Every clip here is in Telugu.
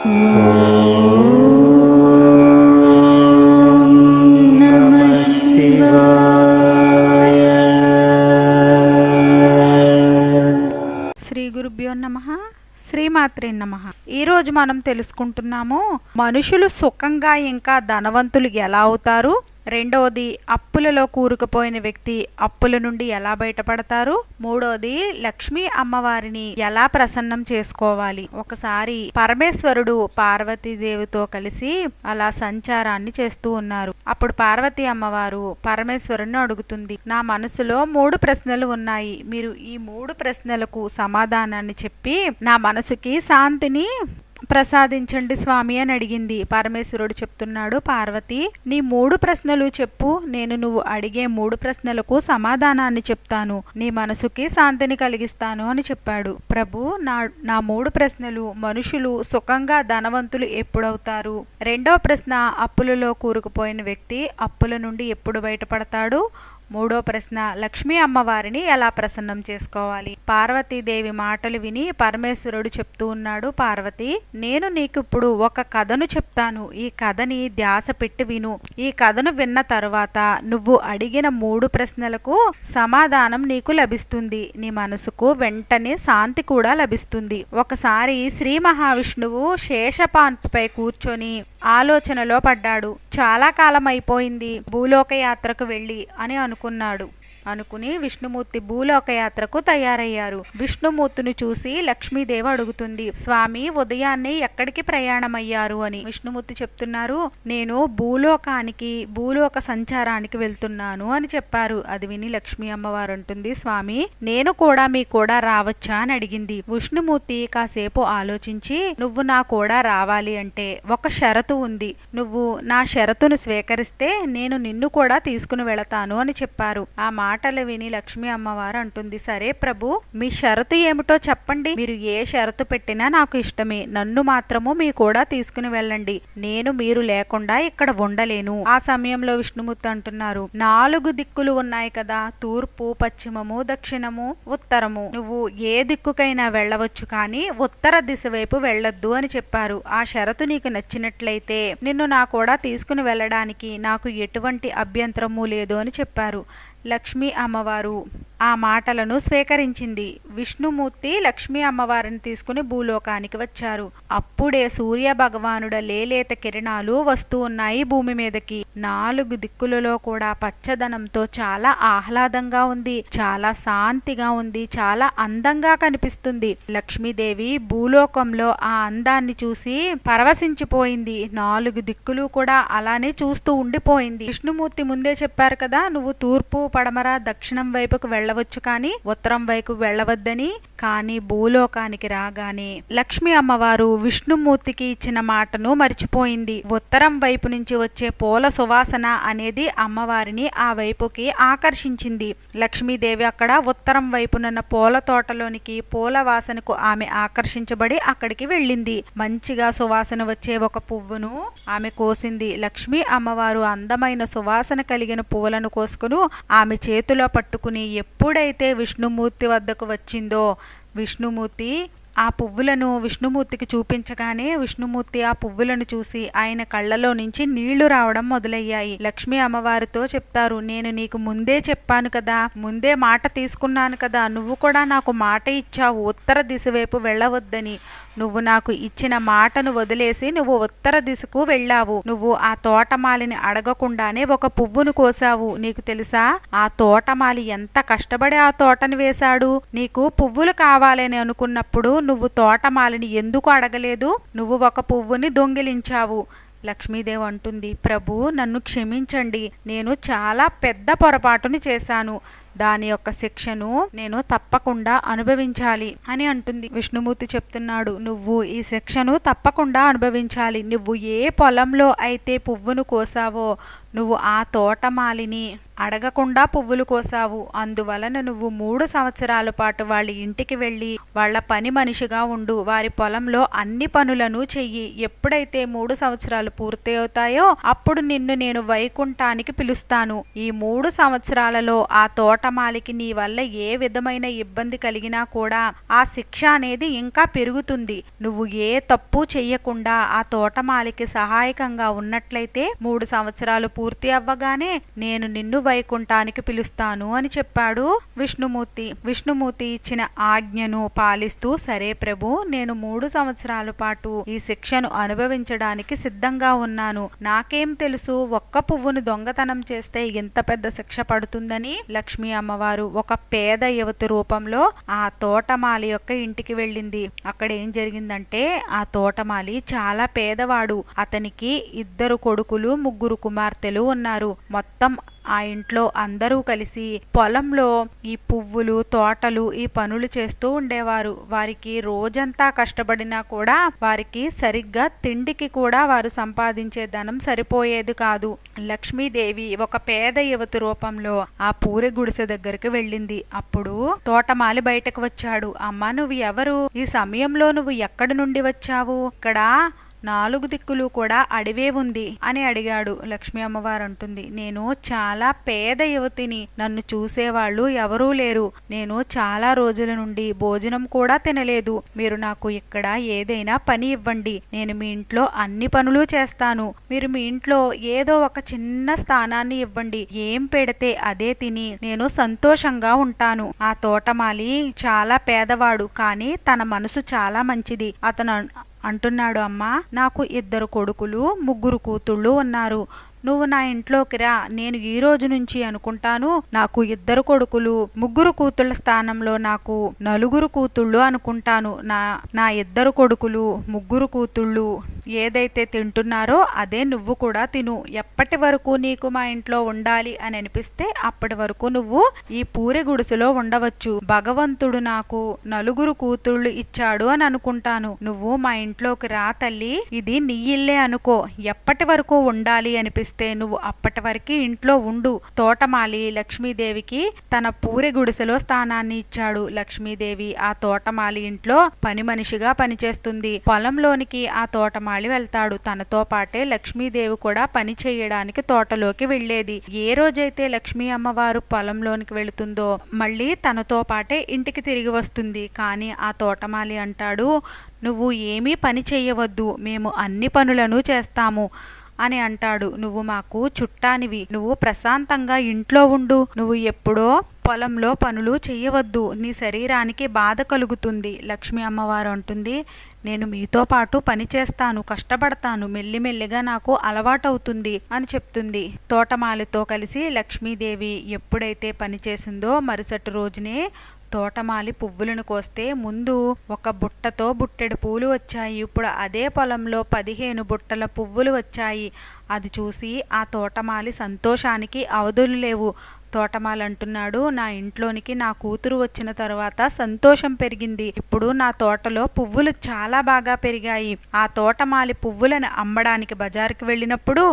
నమః శ్రీ గురుభ్యో నమ శ్రీమాత్రే నమ. ఈ రోజు మనం తెలుసుకుంటున్నాము మనుషులు సుఖంగా ఇంకా ధనవంతులు ఎలా అవుతారు? రెండవది అప్పులలో కూరుకుపోయిన వ్యక్తి అప్పుల నుండి ఎలా బయటపడతారు? మూడవది లక్ష్మీ అమ్మవారిని ఎలా ప్రసన్నం చేసుకోవాలి? ఒకసారి పరమేశ్వరుడు పార్వతీదేవితో కలిసి అలా సంచారాన్ని చేస్తూ ఉన్నారు. అప్పుడు పార్వతీ అమ్మవారు పరమేశ్వరుని అడుగుతుంది నా మనసులో మూడు ప్రశ్నలు ఉన్నాయి. మీరు ఈ మూడు ప్రశ్నలకు సమాధానాన్ని చెప్పి నా మనసుకి శాంతిని ప్రసాదించండి స్వామి అని అడిగింది. పరమేశ్వరుడు చెప్తున్నాడు పార్వతి నీ మూడు ప్రశ్నలు చెప్పు. నేను నువ్వు అడిగే మూడు ప్రశ్నలకు సమాధానాన్ని చెప్తాను. నీ మనసుకి శాంతిని కలిగిస్తాను అని చెప్పాడు. ప్రభు నా నా మూడు ప్రశ్నలు మనుషులు సుఖంగా ధనవంతులు ఎప్పుడవుతారు? రెండవ ప్రశ్న అప్పులలో కూరుకుపోయిన వ్యక్తి అప్పుల నుండి ఎప్పుడు బయటపడతాడు? మూడో ప్రశ్న లక్ష్మీ అమ్మవారిని ఎలా ప్రసన్నం చేసుకోవాలి? పార్వతీదేవి మాటలు విని పరమేశ్వరుడు చెప్తూ ఉన్నాడు పార్వతి నేను నీకు ఇప్పుడు ఒక కథను చెప్తాను. ఈ కథని ధ్యాస పెట్టి విను. ఈ కథను విన్న తరువాత నువ్వు అడిగిన మూడు ప్రశ్నలకు సమాధానం నీకు లభిస్తుంది. నీ మనసుకు వెంటనే శాంతి కూడా లభిస్తుంది. ఒకసారి శ్రీ మహావిష్ణువు శేషపాన్పుపై కూర్చొని ఆలోచనలో పడ్డాడు. చాలా కాలం అయిపోయింది భూలోక యాత్రకు వెళ్ళి అని అనుకున్నాడు. అనుకుని విష్ణుమూర్తి భూలోక యాత్రకు తయారయ్యారు. విష్ణుమూర్తిని చూసి లక్ష్మీదేవి అడుగుతుంది స్వామి ఉదయాన్నే ఎక్కడికి ప్రయాణమయ్యారు? అని. విష్ణుమూర్తి చెప్తున్నారు నేను భూలోకానికి భూలోక సంచారానికి వెళ్తున్నాను అని చెప్పారు. అది విని లక్ష్మీ అమ్మవారు అంటుంది స్వామి నేను కూడా మీ కూడా రావచ్చా? అని అడిగింది. విష్ణుమూర్తి కాసేపు ఆలోచించి నువ్వు నా కూడా రావాలి అంటే ఒక షరతు ఉంది. నువ్వు నా షరతును స్వీకరిస్తే నేను నిన్ను కూడా తీసుకుని వెళతాను అని చెప్పారు. ఆ మాటలు విని లక్ష్మి అమ్మవారు అంటుంది సరే ప్రభు మీ షరతు ఏమిటో చెప్పండి. మీరు ఏ షరతు పెట్టినా నాకు ఇష్టమే. నన్ను మాత్రము మీ కూడా తీసుకుని వెళ్ళండి. నేను మీరు లేకుండా ఇక్కడ ఉండలేను. ఆ సమయంలో విష్ణుమూర్తి అంటున్నారు నాలుగు దిక్కులు ఉన్నాయి కదా. తూర్పు పశ్చిమము దక్షిణము ఉత్తరము. నువ్వు ఏ దిక్కుకైనా వెళ్ళవచ్చు కానీ ఉత్తర దిశ వైపు వెళ్ళొద్దు అని చెప్పారు. ఆ షరతు నీకు నచ్చినట్లయితే నిన్ను నా కూడా తీసుకుని వెళ్ళడానికి నాకు ఎటువంటి అభ్యంతరము లేదు అని చెప్పారు. లక్ష్మీ అమ్మవారు. ఆ మాటలను స్వీకరించింది. విష్ణుమూర్తి లక్ష్మీ అమ్మవారిని తీసుకుని భూలోకానికి వచ్చారు. అప్పుడే సూర్య భగవానుడ లేలేత కిరణాలు వస్తూ ఉన్నాయి భూమి మీదకి. నాలుగు దిక్కులలో కూడా పచ్చదనంతో చాలా ఆహ్లాదంగా ఉంది. చాలా శాంతిగా ఉంది. చాలా అందంగా కనిపిస్తుంది. లక్ష్మీదేవి భూలోకంలో ఆ అందాన్ని చూసి పరవశించిపోయింది. నాలుగు దిక్కులు కూడా అలానే చూస్తూ ఉండిపోయింది. విష్ణుమూర్తి ముందే చెప్పారు కదా నువ్వు తూర్పు పడమర దక్షిణం వైపుకు వెళ్ళవచ్చు కానీ ఉత్తరం వైపు వెళ్ళవద్దని కానీ భూలోకానికి రాగానే లక్ష్మీ అమ్మవారు విష్ణుమూర్తికి ఇచ్చిన మాటను మర్చిపోయింది. ఉత్తరం వైపు నుంచి వచ్చే పూల సువాసన అనేది అమ్మవారిని ఆ వైపుకి ఆకర్షించింది. లక్ష్మీదేవి అక్కడ ఉత్తరం వైపునున్న పూల తోటలోనికి పూల వాసనకు ఆమె ఆకర్షించబడి అక్కడికి వెళ్ళింది. మంచిగా సువాసన వచ్చే ఒక పువ్వును ఆమె కోసింది. లక్ష్మీ అమ్మవారు అందమైన సువాసన కలిగిన పువ్వులను కోసుకుని ఆమె చేతిలో పట్టుకుని ఎప్పుడైతే విష్ణుమూర్తి వద్దకు వచ్చిందో విష్ణుమూర్తి ఆ పువ్వులను విష్ణుమూర్తికి చూపించగానే విష్ణుమూర్తి ఆ పువ్వులను చూసి ఆయన కళ్ళలో నుంచి నీళ్ళు రావడం మొదలయ్యాయి. లక్ష్మి అమ్మవారితో చెప్తారు నేను నీకు ముందే చెప్పాను కదా ముందే మాట తీసుకున్నాను కదా నువ్వు కూడా నాకు మాట ఇచ్చావు ఉత్తర దిశ వైపు వెళ్ళవద్దని. నువ్వు నాకు ఇచ్చిన మాటను వదిలేసి నువ్వు ఉత్తర దిశకు వెళ్ళావు. నువ్వు ఆ తోటమాలిని అడగకుండానే ఒక పువ్వును కోసావు. నీకు తెలుసా? ఆ తోటమాలి ఎంత కష్టపడి ఆ తోటను వేశాడు? నీకు పువ్వులు కావాలని అనుకున్నప్పుడు నువ్వు తోటమాలిని ఎందుకు అడగలేదు? నువ్వు ఒక పువ్వుని దొంగిలించావు. లక్ష్మీదేవి అంటుంది ప్రభు నన్ను క్షమించండి. నేను చాలా పెద్ద పొరపాటుని చేశాను. దాని యొక్క శిక్షను నేను తప్పకుండా అనుభవించాలి అని అంటుంది. విష్ణుమూర్తి చెప్తున్నాడు నువ్వు ఈ శిక్షను తప్పకుండా అనుభవించాలి. నువ్వు ఏ పొలంలో అయితే పువ్వును కోసావో నువ్వు ఆ తోటమాలిని అడగకుండా పువ్వులు కోసావు. అందువలన నువ్వు మూడు సంవత్సరాల పాటు వాళ్ళ ఇంటికి వెళ్ళి వాళ్ళ పని మనిషిగా ఉండు. వారి పొలంలో అన్ని పనులను చెయ్యి. ఎప్పుడైతే మూడు సంవత్సరాలు పూర్తి అవుతాయో అప్పుడు నిన్ను నేను వైకుంఠానికి పిలుస్తాను. ఈ మూడు సంవత్సరాలలో ఆ తోటమాలికి నీ వల్ల ఏ విధమైన ఇబ్బంది కలిగినా కూడా ఆ శిక్ష అనేది ఇంకా పెరుగుతుంది. నువ్వు ఏ తప్పు చెయ్యకుండా ఆ తోటమాలికి సహాయకంగా ఉన్నట్లయితే మూడు సంవత్సరాలు పూర్తి అవ్వగానే నేను నిన్ను వైకుంఠానికి పిలుస్తాను అని చెప్పాడు విష్ణుమూర్తి. విష్ణుమూర్తి ఇచ్చిన ఆజ్ఞను పాలిస్తూ సరే ప్రభు నేను మూడు సంవత్సరాల పాటు ఈ శిక్షను అనుభవించడానికి సిద్ధంగా ఉన్నాను. నాకేం తెలుసు ఒక్క పువ్వును దొంగతనం చేస్తే ఇంత పెద్ద శిక్ష పడుతుందని లక్ష్మీ అమ్మవారు ఒక పేద యువతి రూపంలో ఆ తోటమాలి యొక్క ఇంటికి వెళ్ళింది. అక్కడ ఏం జరిగిందంటే ఆ తోటమాలి చాలా పేదవాడు. అతనికి ఇద్దరు కొడుకులు ముగ్గురు కుమార్తెలు. ఉన్నారు. మొత్తం ఆ ఇంట్లో అందరూ కలిసి పొలంలో ఈ పువ్వులు తోటలు ఈ పనులు చేస్తూ ఉండేవారు. వారికి రోజంతా కష్టపడినా కూడా వారికి సరిగ్గా తిండికి కూడా వారు సంపాదించే ధనం సరిపోయేది కాదు. లక్ష్మీదేవి ఒక పేద యువతి రూపంలో ఆ పూరి గుడిసె దగ్గరికి వెళ్ళింది. అప్పుడు తోటమాలి బయటకు వచ్చాడు. అమ్మ నువ్వు ఎవరు? ఈ సమయంలో నువ్వు ఎక్కడి నుండి వచ్చావు? ఇక్కడ నాలుగు దిక్కులు కూడా అడివే ఉంది అని అడిగాడు లక్ష్మీ అమ్మవారు అంటుంది నేను చాలా పేద యువతిని నన్ను చూసేవాళ్ళు ఎవరూ లేరు. నేను చాలా రోజుల నుండి భోజనం కూడా తినలేదు. మీరు నాకు ఇక్కడ ఏదైనా పని ఇవ్వండి. నేను మీ ఇంట్లో అన్ని పనులు చేస్తాను. మీరు మీ ఇంట్లో ఏదో ఒక చిన్న స్థానాన్ని ఇవ్వండి. ఏం పెడితే అదే తిని నేను సంతోషంగా ఉంటాను. ఆ తోటమాలి చాలా పేదవాడు కానీ తన మనసు చాలా మంచిది. అతను అంటున్నాడు అమ్మా. నాకు ఇద్దరు కొడుకులు ముగ్గురు కూతుళ్ళు ఉన్నారు. నువ్వు నా ఇంట్లోకి రా నేను ఈ రోజు నుంచి అనుకుంటాను. నాకు ఇద్దరు కొడుకులు ముగ్గురు కూతుళ్ళ స్థానంలో నాకు నలుగురు కూతుళ్ళు అనుకుంటాను. నా నా ఇద్దరు కొడుకులు ముగ్గురు కూతుళ్ళు ఏదైతే తింటున్నారో అదే నువ్వు కూడా తిను. ఎప్పటి వరకు నీకు మా ఇంట్లో ఉండాలి అని అనిపిస్తే అప్పటి వరకు నువ్వు ఈ పూరి గుడిసెలో ఉండవచ్చు. భగవంతుడు నాకు నలుగురు కూతుళ్ళు ఇచ్చాడు అని అనుకుంటాను. నువ్వు మా ఇంట్లోకి రా తల్లి ఇది నీ ఇల్లే అనుకో. ఎప్పటి వరకు ఉండాలి అనిపిస్తే నువ్వు అప్పటి వరకు ఇంట్లో ఉండు. తోటమాలి లక్ష్మీదేవికి తన పూరి గుడిసెలో స్థానాన్ని ఇచ్చాడు. లక్ష్మీదేవి ఆ తోటమాలి ఇంట్లో పని మనిషిగా పనిచేస్తుంది. పొలంలోనికి ఆ తోటమాలి వెళ్తాడు. తనతో పాటే లక్ష్మీదేవి కూడా పని చేయడానికి తోటలోకి వెళ్ళేది. ఏ రోజైతే లక్ష్మీ అమ్మవారు పొలంలోనికి వెళుతుందో మళ్ళీ తనతో పాటే ఇంటికి తిరిగి వస్తుంది. కానీ ఆ తోటమాలి అంటాడు నువ్వు ఏమీ పని చేయవద్దు. మేము అన్ని పనులను చేస్తాము. అని అంటాడు. నువ్వు మాకు చుట్టానివి. నువ్వు ప్రశాంతంగా ఇంట్లో ఉండు. నువ్వు ఎప్పుడో పొలంలో పనులు చేయవద్దు నీ శరీరానికి బాధ కలుగుతుంది. లక్ష్మీ అమ్మవారు అంటుంది. నేను మీతో పాటు పని చేస్తాను. కష్టపడతాను. మెల్లిమెల్లిగా నాకు అలవాటవుతుంది అని చెప్తుంది. తోటమాలితో కలిసి లక్ష్మీదేవి ఎప్పుడైతే పని చేసిందో మరుసటి రోజునే తోటమాలి పువ్వులను కోస్తే ముందు ఒక బుట్టతో బుట్టెడు పూలు వచ్చాయి. ఇప్పుడు అదే పొలంలో పదిహేను బుట్టల పువ్వులు వచ్చాయి. అది చూసి ఆ తోటమాలి సంతోషానికి అవధులు లేవు. తోటమాలి అంటున్నాడు నా ఇంట్లోనికి నా కూతురు వచ్చిన తర్వాత సంతోషం పెరిగింది. ఇప్పుడు నా తోటలో పువ్వులు చాలా బాగా పెరిగాయి. ఆ తోటమాలి పువ్వులను అమ్మడానికి బజారుకి వెళ్ళినప్పుడు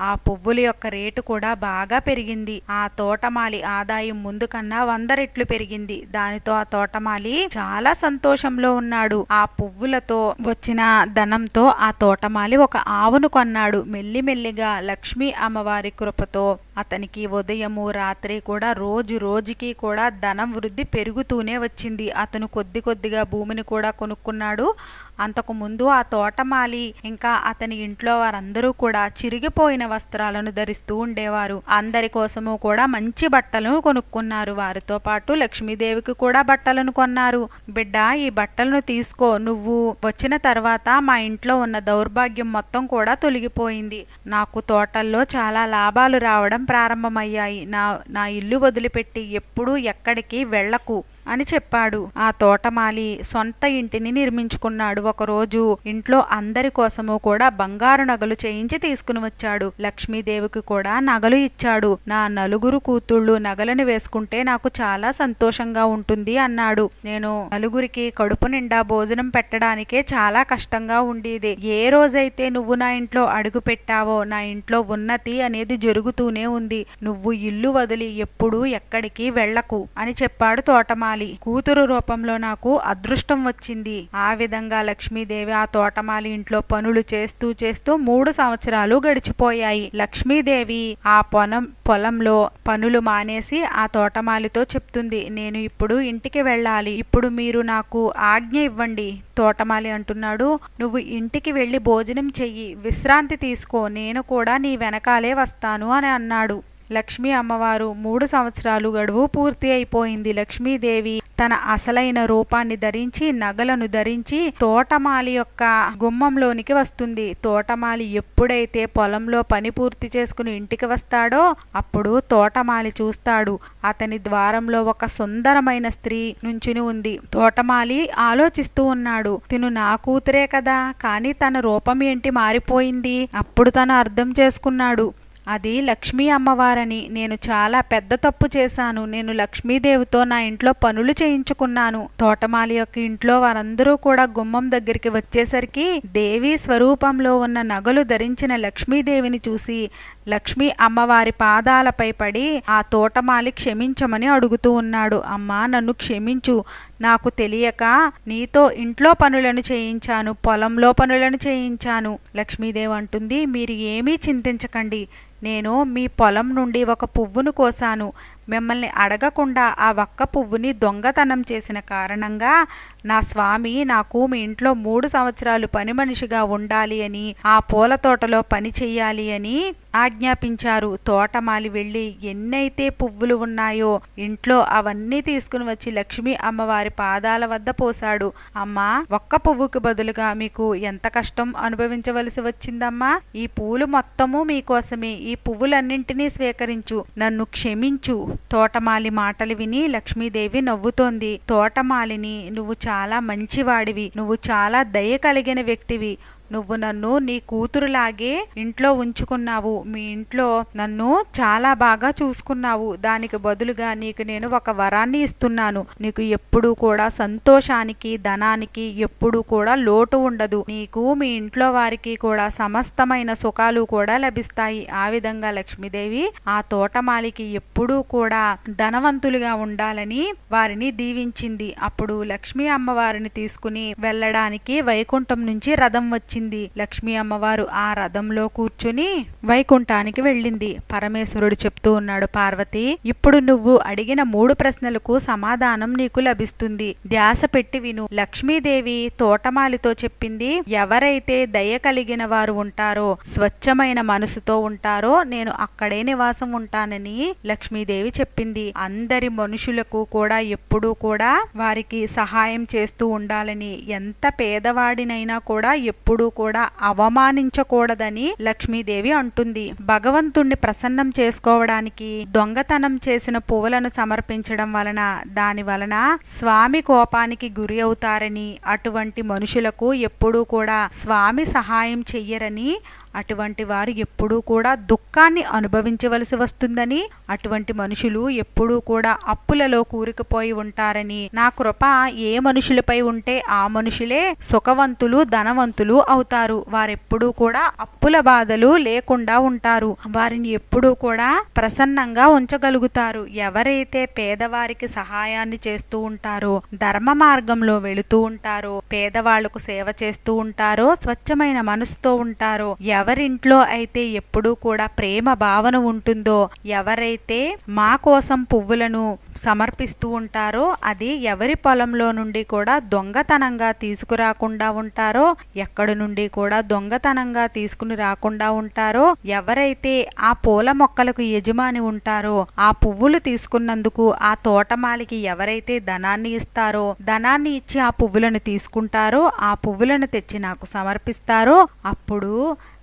ఆ పువ్వుల యొక్క రేటు కూడా బాగా పెరిగింది. ఆ తోటమాలి ఆదాయం ముందు కన్నా వంద రెట్లు పెరిగింది. దానితో ఆ తోటమాలి చాలా సంతోషంలో ఉన్నాడు. ఆ పువ్వులతో వచ్చిన ధనంతో ఆ తోటమాలి ఒక ఆవును కొన్నాడు. మెల్లిమెల్లిగా లక్ష్మీ అమ్మవారి కృపతో అతనికి ఉదయము రాత్రి కూడా రోజు రోజుకి కూడా ధనం వృద్ధి పెరుగుతూనే వచ్చింది. అతను కొద్ది కొద్దిగా భూమిని కూడా కొనుక్కున్నాడు. అంతకు ముందు ఆ తోటమాలి ఇంకా అతని ఇంట్లో వారందరూ కూడా చిరిగిపోయిన వస్త్రాలను ధరిస్తూ ఉండేవారు. అందరి కోసము కూడా మంచి బట్టలను కొనుక్కున్నారు. వారితో పాటు లక్ష్మీదేవికి కూడా బట్టలను కొన్నారు. బిడ్డ ఈ బట్టలను తీసుకో. నువ్వు వచ్చిన తర్వాత మా ఇంట్లో ఉన్న దౌర్భాగ్యం మొత్తం కూడా తొలగిపోయింది. నాకు తోటల్లో చాలా లాభాలు రావడం ప్రారంభమయ్యాయి. నా నా ఇల్లు వదిలిపెట్టి ఎప్పుడూ ఎక్కడికి వెళ్ళకు. అని చెప్పాడు. ఆ తోటమాలి సొంత ఇంటిని నిర్మించుకున్నాడు. ఒకరోజు ఇంట్లో అందరి కోసము కూడా బంగారు నగలు చేయించి తీసుకుని వచ్చాడు. లక్ష్మీదేవికి కూడా నగలు ఇచ్చాడు. నా నలుగురు కూతుళ్ళు నగలను వేసుకుంటే నాకు చాలా సంతోషంగా ఉంటుంది అన్నాడు. నేను నలుగురికి కడుపు నిండా భోజనం పెట్టడానికే చాలా కష్టంగా ఉండేది. ఏ రోజైతే నువ్వు నా ఇంట్లో అడుగు పెట్టావో నా ఇంట్లో ఉన్నతి అనేది జరుగుతూనే ఉంది. నువ్వు ఇల్లు వదిలి ఎప్పుడూ ఎక్కడికి వెళ్ళకు అని చెప్పాడు తోటమాలి. కూతురు రూపంలో నాకు అదృష్టం వచ్చింది. ఆ విధంగా లక్ష్మీదేవి ఆ తోటమాలి ఇంట్లో పనులు చేస్తూ చేస్తూ మూడు సంవత్సరాలు గడిచిపోయాయి. లక్ష్మీదేవి ఆ పొలం పొలంలో పనులు మానేసి ఆ తోటమాలితో చెప్తుంది నేను ఇప్పుడు ఇంటికి వెళ్ళాలి. ఇప్పుడు మీరు నాకు ఆజ్ఞ ఇవ్వండి. తోటమాలి అంటున్నాడు నువ్వు ఇంటికి వెళ్ళి భోజనం చెయ్యి. విశ్రాంతి తీసుకో. నేను కూడా నీ వెనకాలే వస్తాను అని అన్నాడు. లక్ష్మీ అమ్మవారు మూడు సంవత్సరాలు గడువు పూర్తి అయిపోయింది. లక్ష్మీదేవి తన అసలైన రూపాన్ని ధరించి నగలను ధరించి తోటమాలి యొక్క గుమ్మంలోనికి వస్తుంది. తోటమాలి ఎప్పుడైతే పొలంలో పని పూర్తి చేసుకుని ఇంటికి వస్తాడో అప్పుడు తోటమాలి చూస్తాడు. అతని ద్వారంలో ఒక సుందరమైన స్త్రీ నుంచుని ఉంది. తోటమాలి ఆలోచిస్తూ ఉన్నాడు. తిను నా కూతురే కదా కానీ తన రూపం ఏంటి మారిపోయింది? అప్పుడు తను అర్థం చేసుకున్నాడు. అది లక్ష్మీ అమ్మవారని నేను చాలా పెద్ద తప్పు చేశాను. నేను లక్ష్మీదేవితో నా ఇంట్లో పనులు చేయించుకున్నాను. తోటమాలి యొక్క ఇంట్లో వారందరూ కూడా గుమ్మం దగ్గరికి వచ్చేసరికి దేవి స్వరూపంలో ఉన్న నగలు ధరించిన లక్ష్మీదేవిని చూసి లక్ష్మీ అమ్మవారి పాదాలపై పడి ఆ తోటమాలి క్షమించమని అడుగుతూ ఉన్నాడు. అమ్మా నన్ను క్షమించు. నాకు తెలియక నీతో ఇంట్లో పనులను చేయించాను. పొలంలో పనులను చేయించాను. లక్ష్మీదేవి అంటుంది మీరు ఏమీ చింతించకండి. నేను మీ పొలం నుండి ఒక పువ్వును కోసాను. మిమ్మల్ని అడగకుండా ఆ ఒక్క పువ్వుని దొంగతనం చేసిన కారణంగా నా స్వామి నాకు మీ ఇంట్లో మూడు సంవత్సరాలు పని మనిషిగా ఉండాలి అని ఆ పూల తోటలో పని చెయ్యాలి అని ఆజ్ఞాపించారు. తోటమాలి వెళ్ళి ఎన్నైతే పువ్వులు ఉన్నాయో ఇంట్లో అవన్నీ తీసుకుని వచ్చి లక్ష్మి అమ్మవారి పాదాల వద్ద పోశాడు. అమ్మా ఒక్క పువ్వుకి బదులుగా మీకు ఎంత కష్టం అనుభవించవలసి వచ్చిందమ్మా? ఈ పూలు మొత్తము మీకోసమే ఈ పువ్వులన్నింటినీ స్వీకరించు. నన్ను క్షమించు. తోటమాలి మాటలు విని లక్ష్మీదేవి నవ్వుతోంది. తోటమాలిని నువ్వు చాలా మంచివాడివి. నువ్వు చాలా దయ కలిగిన వ్యక్తివి. నువ్వు నన్ను నీ కూతురులాగే ఇంట్లో ఉంచుకున్నావు. మీ ఇంట్లో నన్ను చాలా బాగా చూసుకున్నావు. దానికి బదులుగా నీకు నేను ఒక వరాన్ని ఇస్తున్నాను. నీకు ఎప్పుడూ కూడా సంతోషానికి ధనానికి ఎప్పుడూ కూడా లోటు ఉండదు. నీకు మీ ఇంట్లో వారికి కూడా సమస్తమైన సుఖాలు కూడా లభిస్తాయి. ఆ విధంగా లక్ష్మీదేవి ఆ తోటమాలికి ఎప్పుడూ కూడా ధనవంతులుగా ఉండాలని వారిని దీవించింది. అప్పుడు లక్ష్మీ అమ్మవారిని తీసుకుని వెళ్ళడానికి వైకుంఠం నుంచి రథం వచ్చింది వచ్చింది. లక్ష్మీ అమ్మవారు ఆ రథంలో కూర్చుని వైకుంఠానికి వెళ్ళింది. పరమేశ్వరుడు చెప్తూ ఉన్నాడు పార్వతి ఇప్పుడు నువ్వు అడిగిన మూడు ప్రశ్నలకు సమాధానం నీకు లభిస్తుంది. ధ్యాస పెట్టి విను. లక్ష్మీదేవి తోటమాలితో చెప్పింది ఎవరైతే దయ కలిగిన వారు ఉంటారో స్వచ్ఛమైన మనసుతో ఉంటారో నేను అక్కడే నివాసం ఉంటానని లక్ష్మీదేవి చెప్పింది. అందరి మనుషులకు కూడా ఎప్పుడూ కూడా వారికి సహాయం చేస్తూ ఉండాలని ఎంత పేదవాడినైనా కూడా ఎప్పుడూ కూడా అవమానించకూడదని లక్ష్మీదేవి అంటుంది. భగవంతుణ్ణి ప్రసన్నం చేసుకోవడానికి దొంగతనం చేసిన పువ్వులను సమర్పించడం వలన దాని వలన స్వామి కోపానికి గురి అవుతారని అటువంటి మనుషులకు ఎప్పుడూ కూడా స్వామి సహాయం చెయ్యరని అటువంటి వారు ఎప్పుడూ కూడా దుఃఖాన్ని అనుభవించవలసి వస్తుందని అటువంటి మనుషులు ఎప్పుడూ కూడా అప్పులలో కూరుకుపోయి ఉంటారని. నా కృప ఏ మనుషులపై ఉంటే ఆ మనుషులే సుఖవంతులు ధనవంతులు అవుతారు. వారెప్పుడూ కూడా అప్పుల బాధలు లేకుండా ఉంటారు. వారిని ఎప్పుడూ కూడా ప్రసన్నంగా ఉంచగలుగుతారు. ఎవరైతే పేదవారికి సహాయాన్ని చేస్తూ ఉంటారో ధర్మ మార్గంలో వెళుతూ ఉంటారో పేదవాళ్ళకు సేవ చేస్తూ ఉంటారో స్వచ్ఛమైన మనసుతో ఉంటారో ఎవరింట్లో అయితే ఎప్పుడూ కూడా ప్రేమ భావన ఉంటుందో ఎవరైతే మా కోసం పువ్వులను సమర్పిస్తూ ఉంటారో అది ఎవరి పొలంలో నుండి కూడా దొంగతనంగా తీసుకురాకుండా ఉంటారో ఎక్కడి నుండి కూడా దొంగతనంగా తీసుకుని రాకుండా ఉంటారో ఎవరైతే ఆ పూల మొక్కలకు యజమాని ఉంటారో ఆ పువ్వులు తీసుకున్నందుకు ఆ తోటమాలికి ఎవరైతే ధనాన్ని ఇస్తారో ధనాన్ని ఇచ్చి ఆ పువ్వులను తీసుకుంటారో ఆ పువ్వులను తెచ్చి నాకు సమర్పిస్తారో అప్పుడు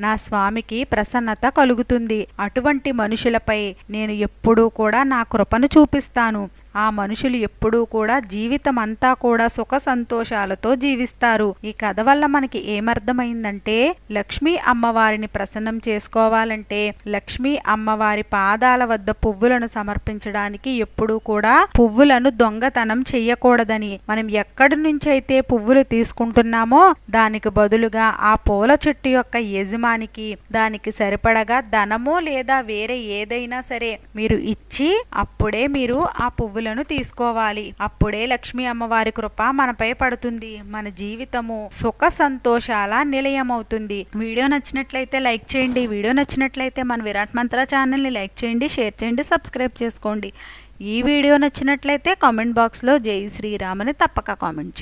నా స్వామికి ప్రసన్నత కలుగుతుంది. అటువంటి మనుషులపై నేను ఎప్పుడూ కూడా నా కృపను చూపిస్తాను. ఆ మనుషులు ఎప్పుడూ కూడా జీవితం అంతా కూడా సుఖ సంతోషాలతో జీవిస్తారు. ఈ కథ వల్ల మనకి ఏమర్థమైందంటే లక్ష్మీ అమ్మవారిని ప్రసన్నం చేసుకోవాలంటే లక్ష్మీ అమ్మవారి పాదాల వద్ద పువ్వులను సమర్పించడానికి ఎప్పుడూ కూడా పువ్వులను దొంగతనం చెయ్యకూడదని. మనం ఎక్కడి నుంచైతే పువ్వులు తీసుకుంటున్నామో దానికి బదులుగా ఆ పూల చెట్టు యొక్క యజమానికి దానికి సరిపడగా ధనము లేదా వేరే ఏదైనా సరే మీరు ఇచ్చి అప్పుడే మీరు ఆ పువ్వులు పువ్వులను తీసుకోవాలి. అప్పుడే లక్ష్మీ అమ్మవారి కృప మనపై పడుతుంది. మన జీవితము సుఖ సంతోషాల నిలయమవుతుంది. వీడియో నచ్చినట్లయితే లైక్ చేయండి. వీడియో నచ్చినట్లయితే మన విరాట్ మంత్ర ఛానల్ని లైక్ చేయండి షేర్ చేయండి సబ్స్క్రైబ్ చేసుకోండి. ఈ వీడియో నచ్చినట్లయితే కామెంట్ బాక్స్లో జై శ్రీరామ్ అని తప్పక కామెంట్ చేయండి.